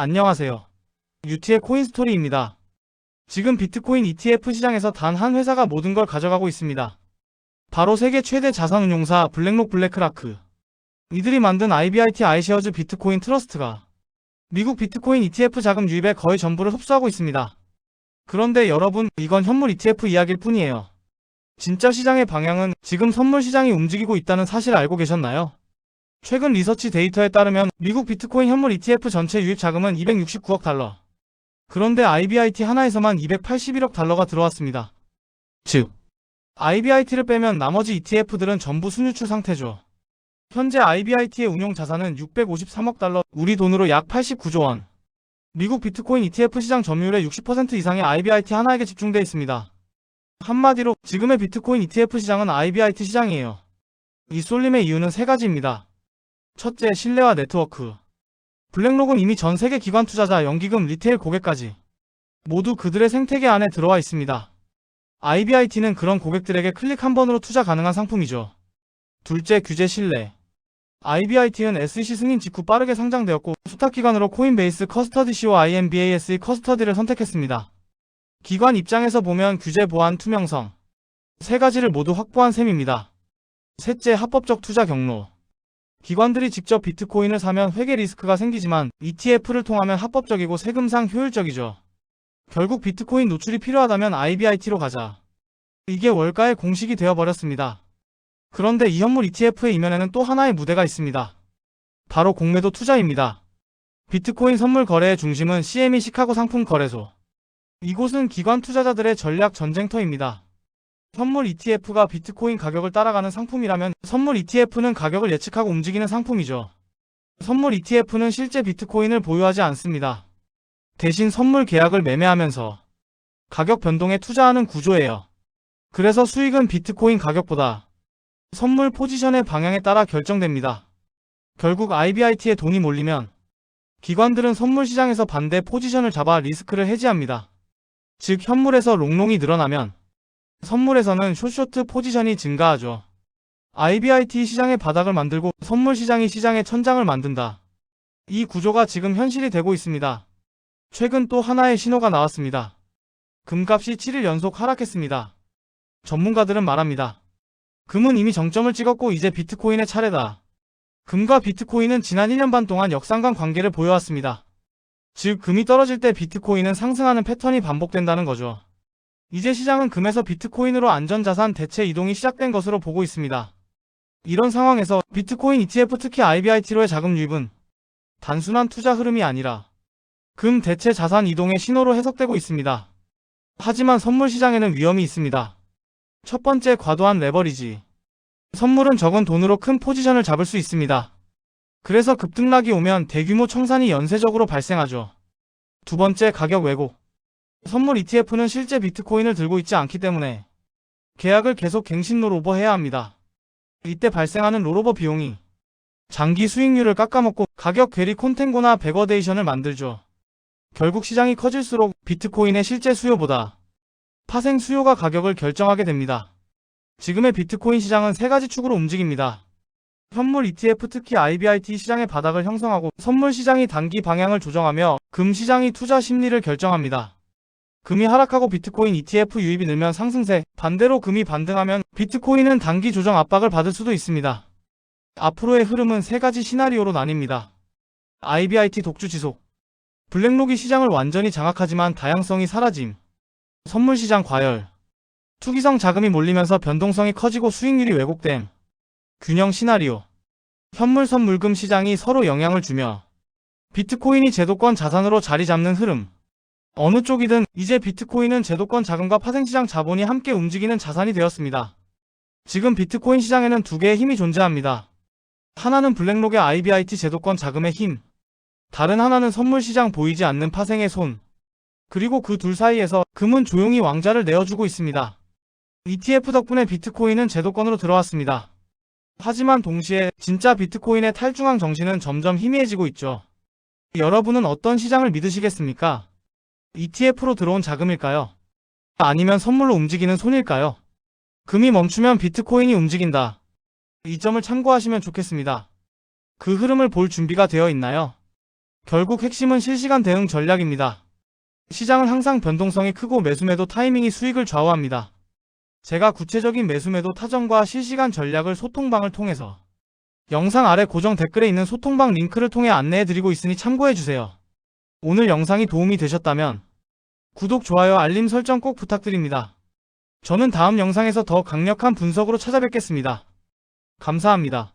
안녕하세요. 유티의 코인스토리입니다. 지금 비트코인 ETF 시장에서 단 한 회사가 모든 걸 가져가고 있습니다. 바로 세계 최대 자산운용사 블랙록 블랙라크. 이들이 만든 IBIT 아이쉐어즈 비트코인 트러스트가 미국 비트코인 ETF 자금 유입의 거의 전부를 흡수하고 있습니다. 그런데 여러분, 이건 현물 ETF 이야기일 뿐이에요. 진짜 시장의 방향은 지금 선물 시장이 움직이고 있다는 사실 알고 계셨나요? 최근 리서치 데이터에 따르면 미국 비트코인 현물 ETF 전체 유입 자금은 269억 달러. 그런데 IBIT 하나에서만 281억 달러가 들어왔습니다. 즉, IBIT를 빼면 나머지 ETF들은 전부 순유출 상태죠. 현재 IBIT의 운용 자산은 653억 달러, 우리 돈으로 약 89조 원. 미국 비트코인 ETF 시장 점유율의 60% 이상이 IBIT 하나에게 집중되어 있습니다. 한마디로 지금의 비트코인 ETF 시장은 IBIT 시장이에요. 이 쏠림의 이유는 세 가지입니다. 첫째, 신뢰와 네트워크. 블랙록은 이미 전 세계 기관 투자자, 연기금, 리테일 고객까지 모두 그들의 생태계 안에 들어와 있습니다. IBIT는 그런 고객들에게 클릭 한 번으로 투자 가능한 상품이죠. 둘째, 규제 신뢰. IBIT는 SEC 승인 직후 빠르게 상장되었고 수탁기관으로 코인베이스 커스터디시와 IMBAS의 커스터디를 선택했습니다. 기관 입장에서 보면 규제 보안 투명성 세 가지를 모두 확보한 셈입니다. 셋째, 합법적 투자 경로. 기관들이 직접 비트코인을 사면 회계 리스크가 생기지만 ETF를 통하면 합법적이고 세금상 효율적이죠. 결국 비트코인 노출이 필요하다면 IBIT로 가자. 이게 월가의 공식이 되어버렸습니다. 그런데 이 현물 ETF의 이면에는 또 하나의 무대가 있습니다. 바로 공매도 투자입니다. 비트코인 선물 거래의 중심은 CME 시카고 상품 거래소. 이곳은 기관 투자자들의 전략 전쟁터입니다. 선물 ETF가 비트코인 가격을 따라가는 상품이라면 선물 ETF는 가격을 예측하고 움직이는 상품이죠. 선물 ETF는 실제 비트코인을 보유하지 않습니다. 대신 선물 계약을 매매하면서 가격 변동에 투자하는 구조예요. 그래서 수익은 비트코인 가격보다 선물 포지션의 방향에 따라 결정됩니다. 결국 IBIT에 돈이 몰리면 기관들은 선물 시장에서 반대 포지션을 잡아 리스크를 해지합니다. 즉 현물에서 롱롱이 늘어나면 선물에서는 숏쇼트 포지션이 증가하죠. IBIT 시장의 바닥을 만들고 선물 시장이 시장의 천장을 만든다. 이 구조가 지금 현실이 되고 있습니다. 최근 또 하나의 신호가 나왔습니다. 금값이 7일 연속 하락했습니다. 전문가들은 말합니다. 금은 이미 정점을 찍었고 이제 비트코인의 차례다. 금과 비트코인은 지난 1년 반 동안 역상관 관계를 보여왔습니다. 즉, 금이 떨어질 때 비트코인은 상승하는 패턴이 반복된다는 거죠. 이제 시장은 금에서 비트코인으로 안전자산 대체 이동이 시작된 것으로 보고 있습니다. 이런 상황에서 비트코인 ETF 특히 IBIT로의 자금 유입은 단순한 투자 흐름이 아니라 금 대체 자산 이동의 신호로 해석되고 있습니다. 하지만 선물 시장에는 위험이 있습니다. 첫 번째 과도한 레버리지. 선물은 적은 돈으로 큰 포지션을 잡을 수 있습니다. 그래서 급등락이 오면 대규모 청산이 연쇄적으로 발생하죠. 두 번째 가격 왜곡. 선물 ETF는 실제 비트코인을 들고 있지 않기 때문에 계약을 계속 갱신 롤오버 해야 합니다. 이때 발생하는 롤오버 비용이 장기 수익률을 깎아먹고 가격 괴리 콘텐고나 베거데이션을 만들죠. 결국 시장이 커질수록 비트코인의 실제 수요보다 파생 수요가 가격을 결정하게 됩니다. 지금의 비트코인 시장은 세 가지 축으로 움직입니다. 현물 ETF 특히 IBIT 시장의 바닥을 형성하고 선물 시장이 단기 방향을 조정하며 금 시장이 투자 심리를 결정합니다. 금이 하락하고 비트코인 ETF 유입이 늘면 상승세, 반대로 금이 반등하면 비트코인은 단기 조정 압박을 받을 수도 있습니다. 앞으로의 흐름은 세 가지 시나리오로 나뉩니다. IBIT 독주 지속. 블랙록이 시장을 완전히 장악하지만 다양성이 사라짐. 선물 시장 과열. 투기성 자금이 몰리면서 변동성이 커지고 수익률이 왜곡됨. 균형 시나리오. 현물 선물금 시장이 서로 영향을 주며 비트코인이 제도권 자산으로 자리 잡는 흐름. 어느 쪽이든 이제 비트코인은 제도권 자금과 파생시장 자본이 함께 움직이는 자산이 되었습니다. 지금 비트코인 시장에는 두 개의 힘이 존재합니다. 하나는 블랙록의 IBIT 제도권 자금의 힘. 다른 하나는 선물 시장 보이지 않는 파생의 손. 그리고 그 둘 사이에서 금은 조용히 왕자를 내어주고 있습니다. ETF 덕분에 비트코인은 제도권으로 들어왔습니다. 하지만 동시에 진짜 비트코인의 탈중앙 정신은 점점 희미해지고 있죠. 여러분은 어떤 시장을 믿으시겠습니까? ETF로 들어온 자금일까요? 아니면 선물로 움직이는 손일까요? 금이 멈추면 비트코인이 움직인다. 이 점을 참고하시면 좋겠습니다. 그 흐름을 볼 준비가 되어 있나요? 결국 핵심은 실시간 대응 전략입니다. 시장은 항상 변동성이 크고 매수매도 타이밍이 수익을 좌우합니다. 제가 구체적인 매수매도 타점과 실시간 전략을 소통방을 통해서 영상 아래 고정 댓글에 있는 소통방 링크를 통해 안내해 드리고 있으니 참고해 주세요. 오늘 영상이 도움이 되셨다면 구독, 좋아요, 알림 설정 꼭 부탁드립니다. 저는 다음 영상에서 더 강력한 분석으로 찾아뵙겠습니다. 감사합니다.